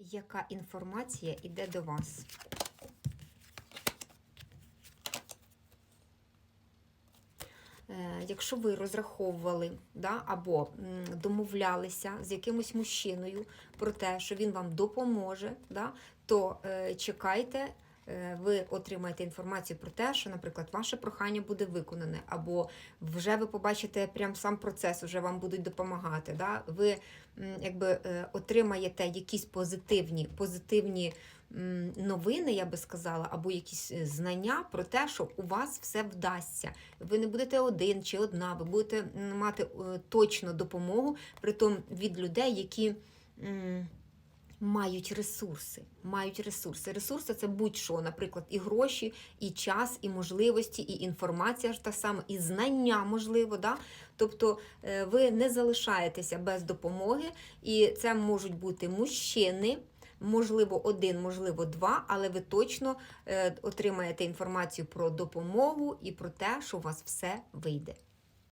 Яка інформація йде до вас? Е, Якщо ви розраховували да, або домовлялися з якимось мужчиною про те, що він вам допоможе, да, то е, чекайте, ви отримаєте інформацію про те, що, наприклад, ваше прохання буде виконане, або вже ви побачите прям сам процес, вже вам будуть допомагати. Да? Ви якби е, отримаєте якісь позитивні, позитивні новини, я би сказала, або якісь е, знання про те, що у вас все вдасться. Ви не будете один чи одна, ви будете мати е, точно допомогу, притом від людей, які. Мають ресурси, мають ресурси. Ресурси це будь-що, наприклад, і гроші, і час, і можливості, і інформація ж та сама, і знання можливо. Да? Тобто е, ви не залишаєтеся без допомоги, і це можуть бути мужчини, можливо, один, можливо, два, але ви точно е, отримаєте інформацію про допомогу і про те, що у вас все вийде.